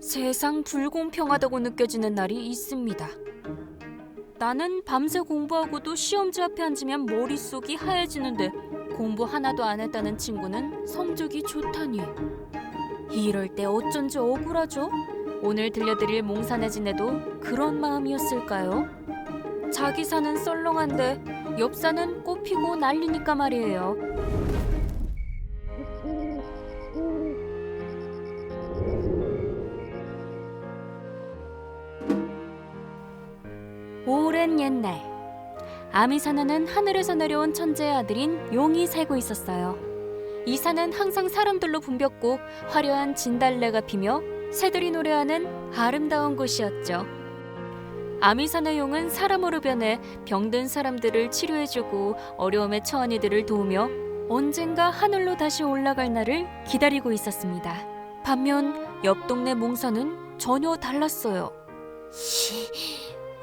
세상 불공평하다고 느껴지는 날이 있습니다. 나는 밤새 공부하고도 시험지 앞에 앉으면 머릿속이 하얘지는데 공부 하나도 안 했다는 친구는 성적이 좋다니. 이럴 때 어쩐지 억울하죠? 오늘 들려드릴 몽산의 진에도 그런 마음이었을까요? 자기 산은 썰렁한데 옆 산은 꽃피고 난리니까 말이에요. 오랜 옛날 아미사나는 하늘에서 내려온 천재의 아들인 용이 살고 있었어요. 이 산은 항상 사람들로 붐볐고 화려한 진달래가 피며 새들이 노래하는 아름다운 곳이었죠. 아미사나 용은 사람으로 변해 병든 사람들을 치료해주고 어려움에 처한 이들을 도우며 언젠가 하늘로 다시 올라갈 날을 기다리고 있었습니다. 반면 옆 동네 몽사는 전혀 달랐어요.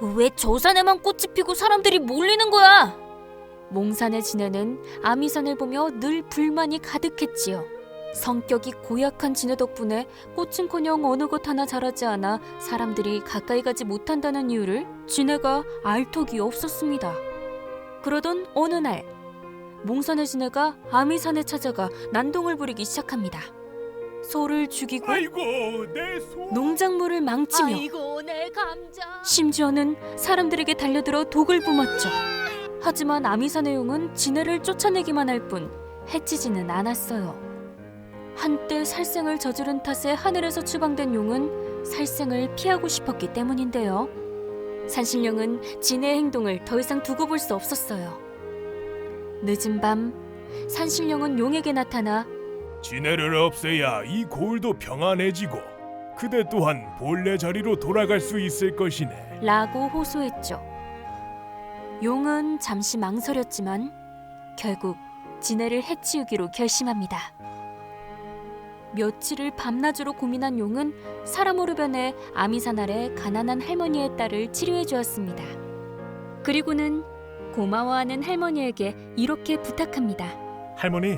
왜 저 산에만 꽃이 피고 사람들이 몰리는 거야? 몽산의 지네는 아미산을 보며 늘 불만이 가득했지요. 성격이 고약한 지네 덕분에 꽃은커녕 어느 것 하나 자라지 않아 사람들이 가까이 가지 못한다는 이유를 지네가 알 턱이 없었습니다. 그러던 어느 날 몽산의 지네가 아미산에 찾아가 난동을 부리기 시작합니다. 소를 죽이고 아이고 내 소. 농작물을 망치며 아이고 내 감자. 심지어는 사람들에게 달려들어 독을 뿜었죠. 하지만 아미사네 용은 지네를 쫓아내기만 할 뿐 해치지는 않았어요. 한때 살생을 저지른 탓에 하늘에서 추방된 용은 살생을 피하고 싶었기 때문인데요. 산신령은 진의 행동을 더 이상 두고 볼 수 없었어요. 늦은 밤 산신령은 용에게 나타나 지네를 없애야 이 골도 평안해지고 그대 또한 본래 자리로 돌아갈 수 있을 것이네. 라고 호소했죠. 용은 잠시 망설였지만 결국 진해를 해치우기로 결심합니다. 며칠을 밤낮으로 고민한 용은 사람으로 변해 아미산 아래 가난한 할머니의 딸을 치료해 주었습니다. 그리고는 고마워하는 할머니에게 이렇게 부탁합니다. 할머니,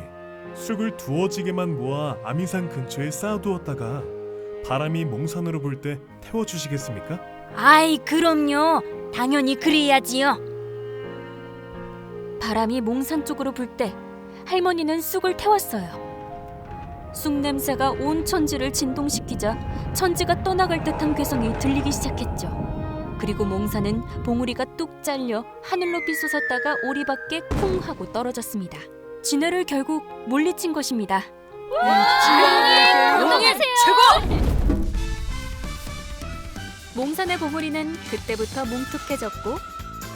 쑥을 두어지게만 모아 아미산 근처에 쌓아두었다가 바람이 몽산으로 불 때 태워주시겠습니까? 아이, 그럼요. 당연히 그래야지요. 바람이 몽산 쪽으로 불 때 할머니는 쑥을 태웠어요. 쑥 냄새가 온 천지를 진동시키자 천지가 떠나갈 듯한 괴성이 들리기 시작했죠. 그리고 몽산은 봉우리가 뚝 잘려 하늘 높이 솟았다가 오리 밖에 쿵 하고 떨어졌습니다. 진해를 결국 물리친 것입니다. 안녕하세요. 몽산의 봉우리는 그때부터 뭉툭해졌고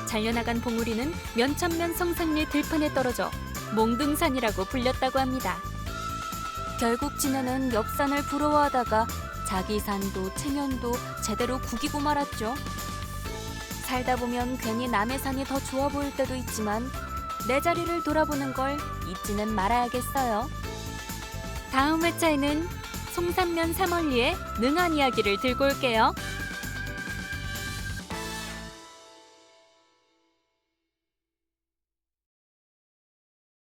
잘려나간 봉우리는 면천면 성산리 들판에 떨어져 몽등산이라고 불렸다고 합니다. 결국 진해는 옆산을 부러워하다가 자기 산도 체면도 제대로 구기고 말았죠. 살다 보면 괜히 남의 산이 더 좋아 보일 때도 있지만 내 자리를 돌아보는 걸 잊지는 말아야겠어요. 다음 회차에는 송산면 삼월리의 능한 이야기를 들고 올게요.